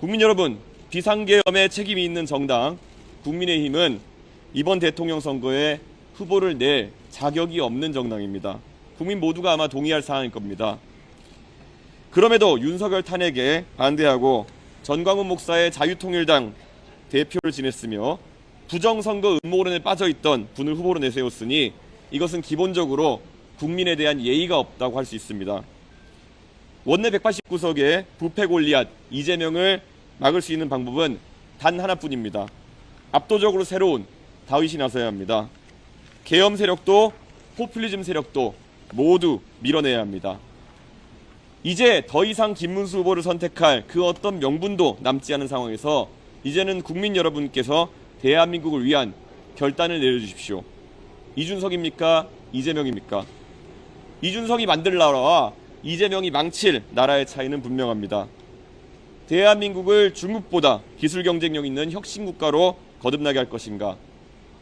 국민 여러분, 비상계엄에 책임이 있는 정당 국민의힘은 이번 대통령 선거에 후보를 낼 자격이 없는 정당입니다. 국민 모두가 아마 동의할 사항일 겁니다. 그럼에도 윤석열 탄핵에 반대하고 전광훈 목사의 자유통일당 대표를 지냈으며 부정선거 음모론에 빠져있던 분을 후보로 내세웠으니 이것은 기본적으로 국민에 대한 예의가 없다고 할 수 있습니다. 원내 189석의 부패 골리앗 이재명을 막을 수 있는 방법은 단 하나뿐입니다. 압도적으로 새로운 다윗이 나서야 합니다. 계엄 세력도 포퓰리즘 세력도 모두 밀어내야 합니다. 이제 더 이상 김문수 후보를 선택할 그 어떤 명분도 남지 않은 상황에서 이제는 국민 여러분께서 대한민국을 위한 결단을 내려주십시오. 이준석입니까? 이재명입니까? 이준석이 만들 나라와 이재명이 망칠 나라의 차이는 분명합니다. 대한민국을 중국보다 기술 경쟁력 있는 혁신 국가로 거듭나게 할 것인가?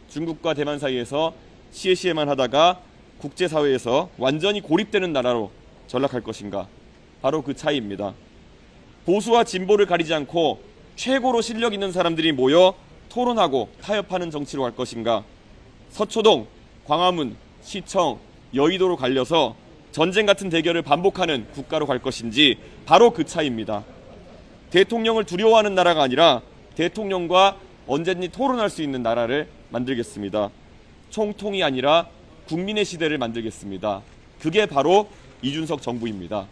중국과 대만 사이에서 시에시에만 하다가 국제사회에서 완전히 고립되는 나라로 전락할 것인가? 바로 그 차이입니다. 보수와 진보를 가리지 않고 최고로 실력 있는 사람들이 모여 토론하고 타협하는 정치로 갈 것인가? 서초동, 광화문, 시청, 여의도로 갈려서 전쟁 같은 대결을 반복하는 국가로 갈 것인지 바로 그 차이입니다. 대통령을 두려워하는 나라가 아니라 대통령과 언제든지 토론할 수 있는 나라를 만들겠습니다. 총통이 아니라 국민의 시대를 만들겠습니다. 그게 바로 이준석 정부입니다.